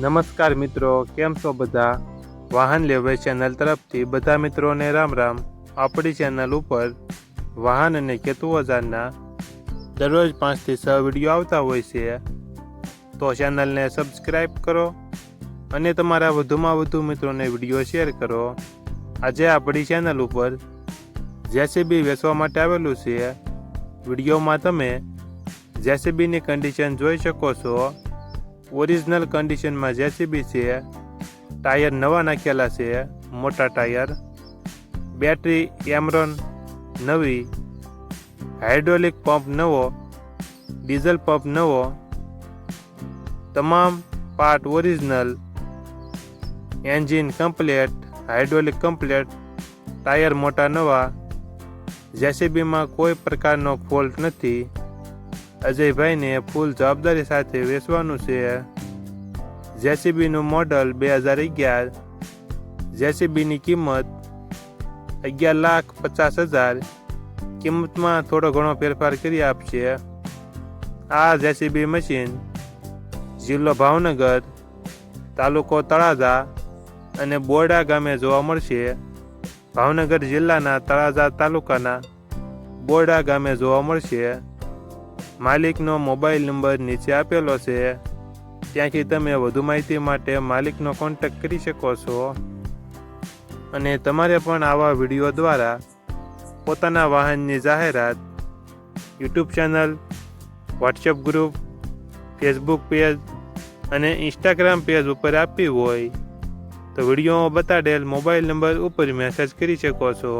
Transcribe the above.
નમસ્કાર મિત્રો, કેમ છો બધા? વાહન લેવે ચેનલ તરફથી બધા મિત્રોને રામ રામ. આપણી ચેનલ ઉપર વાહન અને કેતુ હજારના દરરોજ પાંચથી છ વીડિયો આવતા હોય છે. તો ચેનલને સબસ્ક્રાઈબ કરો અને તમારા વધુમાં વધુ મિત્રોને વીડિયો શેર કરો. આજે આપણી ચેનલ ઉપર જેસીબી વેચવા માટે આવેલું છે. વિડીયોમાં તમે જેસીબીની કન્ડિશન જોઈ શકો છો. ઓરિજિનલ કન્ડિશનમાં જેસીબી છે, ટાયર નવા નાખેલા છે, મોટા ટાયર, બેટરી એમરોન નવી, હાઇડ્રોલિક પંપ નવો, ડીઝલ પંપ નવો, તમામ part original, engine complete, hydraulic complete, tyre મોટા નવા, જેસીબીમાં કોઈ પ્રકારનો ફોલ્ટ નથી. અજયભાઈને ફૂલ જવાબદારી સાથે વેચવાનું છે. જેસીબીનું મોડલ બે હજાર અગિયાર. જેસીબીની કિંમત અગિયાર લાખ પચાસ હજાર. કિંમતમાં થોડો ઘણો ફેરફાર કરી આપશે. આ જેસીબી મશીન જિલ્લો ભાવનગર, તાલુકો તળાજા અને બોરડા ગામે જોવા મળશે. ભાવનગર જિલ્લાના તળાજા તાલુકાના બોરડા ગામે જોવા મળશે. માલિકનો મોબાઈલ નંબર નીચે આપેલો છે. ત્યાંથી તમે વધુ માહિતી માટે માલિકનો કોન્ટેક્ટ કરી શકો છો. અને તમારે પણ આવા વીડિયો દ્વારા પોતાના વાહનની જાહેરાત, YouTube channel, WhatsApp group, Facebook page અને ઇન્સ્ટાગ્રામ પેજ ઉપર આપવી હોય તો વિડીયોમાં બતાડેલ મોબાઈલ નંબર ઉપર મેસેજ કરી શકો છો.